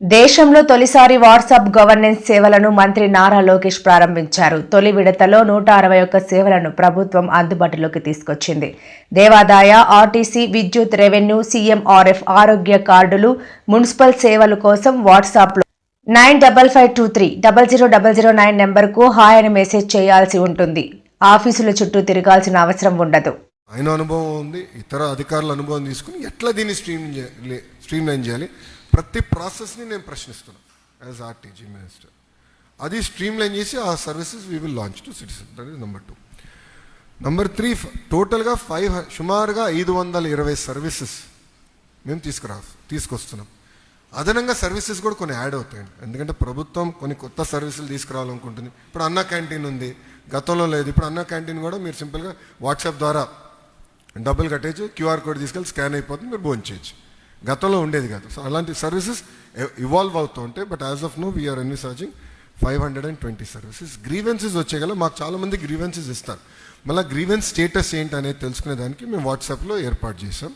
దేశంలో తొలిసారి WhatsApp governance సేవలను మంత్రి నారా లోకేష్ ప్రారంభించారు. తొలి విడతలో నూట అరవై ఒక్క సేవలను ప్రభుత్వం అందుబాటులోకి తీసుకొచ్చింది. దేవాదాయ ఆర్టీసీ విద్యుత్ రెవెన్యూ సీఎంఆర్ఎఫ్ ఆరోగ్య కార్డులు మున్సిపల్ సేవల కోసం వాట్సాప్లో nine double five two three double zero double zero nine నెంబర్కు హాయ్ అని మెసేజ్ చేయాల్సి ఉంటుంది. ఆఫీసుల చుట్టూ తిరగాల్సిన అవసరం ఉండదు. ఆయన అనుభవం ఉంది ఇతర అధికారుల అనుభవం తీసుకుని ఎట్లా దీన్ని స్ట్రీమ్ స్ట్రీమ్ లైన్ చేయాలి? ప్రతి ప్రాసెస్ని నేను ప్రశ్నిస్తున్నాను యాజ్ ఆర్టీజీ మినిస్టర్ అది స్ట్రీమ్ లైన్ చేసి ఆ services we will launch to citizen అనేది నెంబర్ టూ నెంబర్ త్రీ టోటల్గా ఫైవ్ సుమారుగా ఐదు వందల ఇరవై సర్వీసెస్ మేము తీసుకురా తీసుకొస్తున్నాం. అదనంగా సర్వీసెస్ కూడా కొన్ని యాడ్ అవుతాయండి ఎందుకంటే ప్రభుత్వం కొన్ని కొత్త సర్వీసులు తీసుకురావాలనుకుంటుంది. ఇప్పుడు అన్న క్యాంటీన్ ఉంది. గతంలో లేదు. ఇప్పుడు అన్న క్యాంటీన్ కూడా మీరు సింపుల్గా వాట్సాప్ ద్వారా డబ్బులు కట్టేయచ్చు క్యూఆర్ కోడ్ తీసుకెళ్ళి స్కాన్ అయిపోతుంది మీరు భోజనం చేయొచ్చు గతంలో ఉండేది కాదు. సో అలాంటి సర్వీసెస్ ఇవాల్వ్ అవుతూ ఉంటాయి but as of now we're ఎన్ని searching five hundred and twenty services grievances వచ్చేగల మాకు చాలామంది గ్రీవెన్సెస్ ఇస్తారు. మళ్ళీ గ్రీవెన్స్ స్టేటస్ ఏంటి అనేది తెలుసుకునే దానికి మేము వాట్సాప్లో ఏర్పాటు చేసాం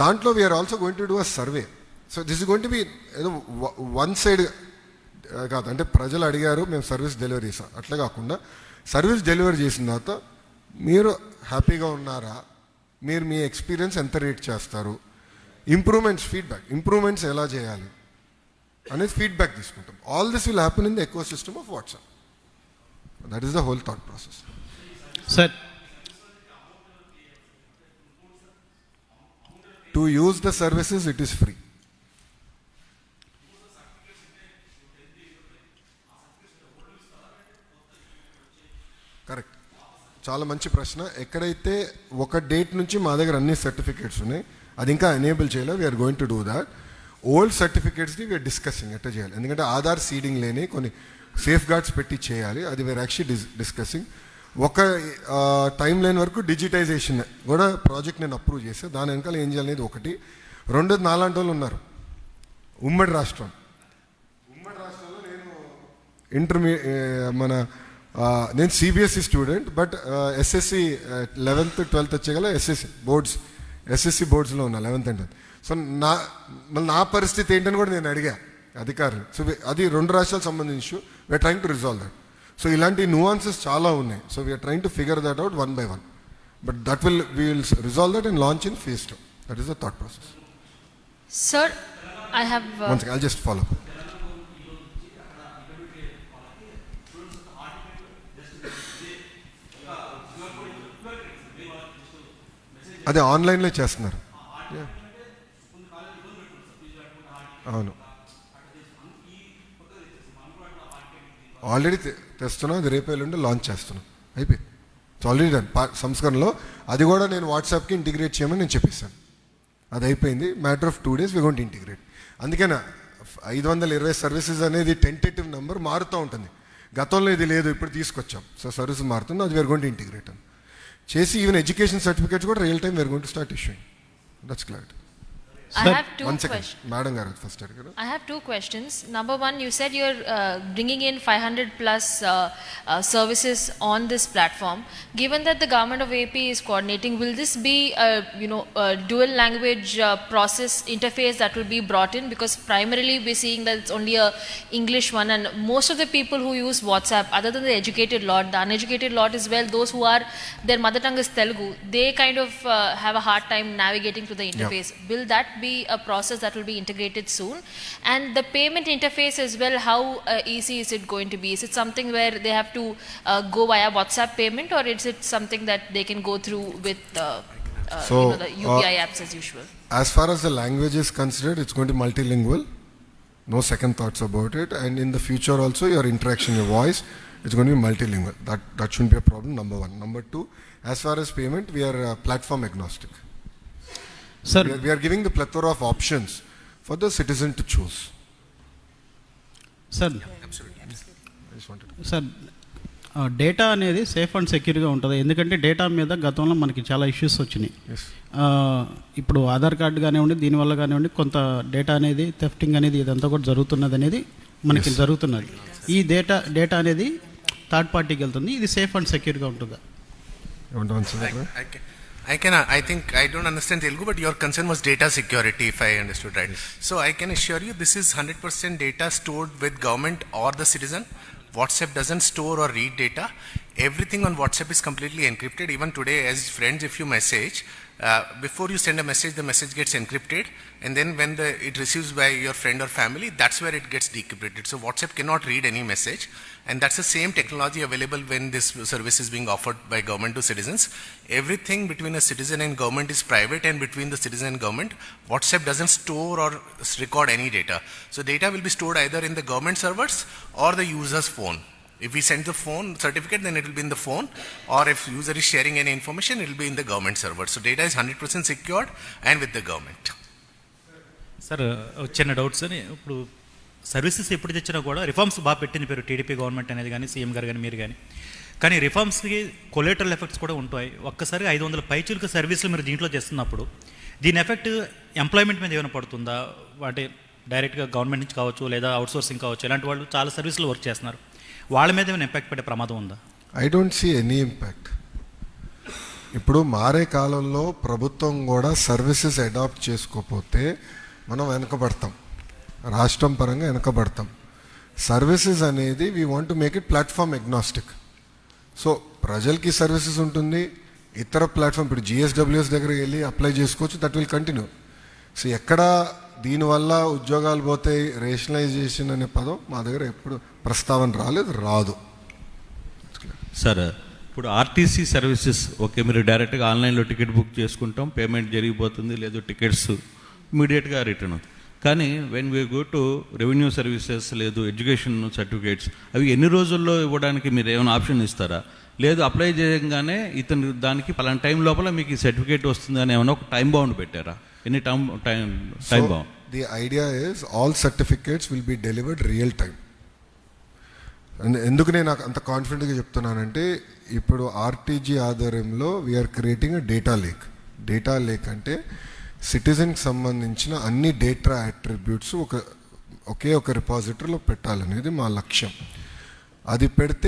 దాంట్లో we're also going to do a survey so this is going to be ఏదో వన్ సైడ్ కాదు అంటే ప్రజలు అడిగారు మేము సర్వీస్ డెలివరీ చేసాం అట్లా కాకుండా సర్వీస్ డెలివరీ చేసిన తర్వాత మీరు హ్యాపీగా ఉన్నారా? మీరు మీ ఎక్స్పీరియన్స్ ఎంత రేట్ చేస్తారు? ఇంప్రూవ్మెంట్స్ ఫీడ్బ్యాక్ ఇంప్రూవ్మెంట్స్ ఎలా చేయాలి అనేది ఫీడ్బ్యాక్ తీసుకుంటాం. All this will happen in the ecosystem of WhatsApp that is the whole thought process sir to use the services it is free correct చాలా మంచి ప్రశ్న. ఎక్కడైతే ఒక డేట్ నుంచి మా దగ్గర అన్ని సర్టిఫికేట్స్ ఉన్నాయి అది ఇంకా ఎనేబుల్ చేయలేదు. We're going to do that old సర్టిఫికేట్స్ని we're discussing ఎట్లా చేయాలి? ఎందుకంటే ఆధార్ సీడింగ్ లేని కొన్ని సేఫ్ గార్డ్స్ పెట్టి చేయాలి. అది వీఆర్ యాక్చువల్లీ డిస్ డిస్కసింగ్ ఒక టైం లైన్ వరకు డిజిటైజేషన్ కూడా ప్రాజెక్ట్ నేను అప్రూవ్ చేస్తే దాని వెనకాల ఏం చేయాలనేది ఒకటి. రెండోది నాలాంటి వాళ్ళు ఉన్నారు. ఉమ్మడి రాష్ట్రం. ఉమ్మడి రాష్ట్రంలో నేను ఇంటర్మీ మన నేను CBSE student but SSC eleventh twelfth వచ్చేగల SSC boards SSC బోర్డ్స్లో ఉన్నా లెవెన్త్ అండ్ సో నా మళ్ళీ నా పరిస్థితి ఏంటని కూడా నేను అడిగా అధికారులు. సో అది రెండు రాష్ట్రాలకు సంబంధించిన issue we're trying to resolve that so ఇలాంటి nuances చాలా ఉన్నాయి. So we're trying to figure that out one by one but that will we will resolve that and launch in phase two that is the thought process once I just follow అదే ఆన్లైన్లో చేస్తున్నారు. అవును. Already తెస్తున్నాం అది రేపు ఎల్లుండి launch చేస్తున్నాం. అయిపోయింది. Already done సంస్కరణలో అది కూడా నేను వాట్సాప్కి ఇంటిగ్రేట్ చేయమని నేను చెప్పేశాను. అది అయిపోయింది. Matter of two days we gonna integrate అందుకనే ఐదు వందల ఇరవై సర్వీసెస్ అనేది టెంటేటివ్ నెంబర్ మారుతూ ఉంటుంది. గతంలో ఇది లేదు ఇప్పుడు తీసుకొచ్చాం. సో సర్వీస్ మారుతుంది అది వేర్ గోంట్ ఇంటిగ్రేట్ అని. చేసి ఈవెన్ ఎడ్యుకేషన్ సర్టిఫికేట్స్ కూడా real time we're gonna start issuing that's clarity I have two One second. questions. Madam I have two questions. Number one, you said you're uh, bringing in 500 plus uh, uh, services on this platform. Given that the government of AP is coordinating, will this be a, you know a dual language uh, process interface that will be brought in? Because primarily we're seeing that it's only a English one, and most of the people who use WhatsApp, other than the educated lot, the uneducated lot as well, those who are their mother tongue is Telugu, they kind of uh, have a hard time navigating through the interface. Will that be a process that will be integrated soon? And the payment interface as well, how uh, easy is it going to be? Is it something where they have to uh, go via WhatsApp payment, or is it something that they can go through with uh, uh, So, you know, the uh, UPI apps as usual? As far as the language is considered, it's going to be multilingual. No second thoughts about it. And in the future also, your interaction, your voice, it's going to be multilingual. That, that shouldn't be a problem, number one. Number two, as far as payment, we are uh, platform agnostic. Sir We are, we are giving the plethora of options for the citizen to choose. Sir I just wanted to- sir data అనేది safe and సెక్యూర్గా ఉంటుంది. ఎందుకంటే data మీద గతంలో మనకి చాలా issues వచ్చినాయి. ఇప్పుడు ఆధార్ కార్డు కానివ్వండి దీనివల్ల కానివ్వండి కొంత డేటా అనేది థెఫ్టింగ్ అనేది ఇదంతా కూడా జరుగుతున్నది అనేది మనకి జరుగుతున్నది. ఈ డేటా డేటా అనేది థర్డ్ పార్టీకి వెళ్తుంది. ఇది సేఫ్ అండ్ సెక్యూర్గా ఉంటుందా? You want to answer that? I, can, I. Think I don't understand Telugu, but your concern was data security, if I understood right. So I can assure you, this is hundred percent data stored with government or the citizen. WhatsApp doesn't store or read data. Everything on WhatsApp is completely encrypted. Even today, as friends, if you message, uh, before you send a message, the message gets encrypted, and then when the it receives by your friend or family, that's where it gets decrypted. So WhatsApp cannot read any message, and that's the same technology available when this service is being offered by government to citizens. Everything between a citizen and government is private, and between the citizen and government, WhatsApp doesn't store or record any data. So data will be stored either in the government servers or the user's phone. If we send the phone certificate, then it will be in the phone, or if user is sharing any information, it will be in the government server. So data is 100% secured and with the government. Sir uh, చిన్న doubts అని ఇప్పుడు services ఎప్పుడు తెచ్చినా కూడా reforms బాగా పెట్టింది పేరు TDP government అనేది కానీ సీఎం గారు కానీ మీరు కానీ. కానీ రిఫార్మ్స్కి కొలేటరల్ ఎఫెక్ట్స్ కూడా ఉంటాయి. ఒక్కసారి ఐదు వందల పైచులకు సర్వీసులు మీరు దీంట్లో చేస్తున్నప్పుడు దీని ఎఫెక్ట్ ఎంప్లాయ్మెంట్ మీద ఏమైనా పడుతుందా? అంటే డైరెక్ట్గా గవర్నమెంట్ నుంచి కావచ్చు లేదా అవుట్సోర్సింగ్ కావచ్చు ఇలాంటి వాళ్ళు చాలా సర్వీసులు వర్క్ చేస్తున్నారు. వాళ్ళ మీద ఏమైనా ఇంపాక్ట్ పడే ప్రమాదం ఉందా? I don't see any impact ఇప్పుడు మారే కాలంలో ప్రభుత్వం కూడా సర్వీసెస్ అడాప్ట్ చేసుకోకపోతే మనం వెనకబడతాం. రాష్ట్రం పరంగా వెనకబడతాం. సర్వీసెస్ అనేది we want to make it platform agnostic so ప్రజలకి సర్వీసెస్ ఉంటుంది. ఇతర ప్లాట్ఫామ్ ఇప్పుడు జిఎస్డబ్ల్యూఎస్ దగ్గరికి వెళ్ళి అప్లై చేసుకోవచ్చు దట్ విల్ కంటిన్యూ సో ఎక్కడ దీనివల్ల ఉద్యోగాలు పోతాయి రేషనలైజేషన్ అనే పదం మా దగ్గర ఎప్పుడు ప్రస్తావన రాలేదు రాదు. సార్ ఇప్పుడు ఆర్టీసీ సర్వీసెస్ ఓకే మీరు డైరెక్ట్గా ఆన్లైన్లో టికెట్ బుక్ చేసుకుంటాం పేమెంట్ జరిగిపోతుంది లేదు టికెట్స్ ఇమీడియట్గా రిటర్న్ అవుతుంది. కానీ when we go to revenue services లేదు ఎడ్యుకేషన్ సర్టిఫికేట్స్ అవి ఎన్ని రోజుల్లో ఇవ్వడానికి మీరు ఏమైనా ఆప్షన్ ఇస్తారా? లేదు అప్లై చేయగానే ఇతను దానికి పలానా టైం లోపల మీకు ఈ సర్టిఫికేట్ వస్తుంది అని ఏమైనా ఒక టైం బౌండ్ పెట్టారా? ఎన్ని time time time bound the idea is all certificates will be delivered real time. And ఎందుకు నేను నాకు అంత కాన్ఫిడెంట్గా చెప్తున్నానంటే ఇప్పుడు RTG ఆధారంలో we are creating data lake data lake అంటే సిటిజన్కి సంబంధించిన అన్ని డేటా అట్రిబ్యూట్స్ ఒక ఒకే ఒక రిపాజిటరీలో పెట్టాలనేది మా లక్ష్యం. అది పెడితే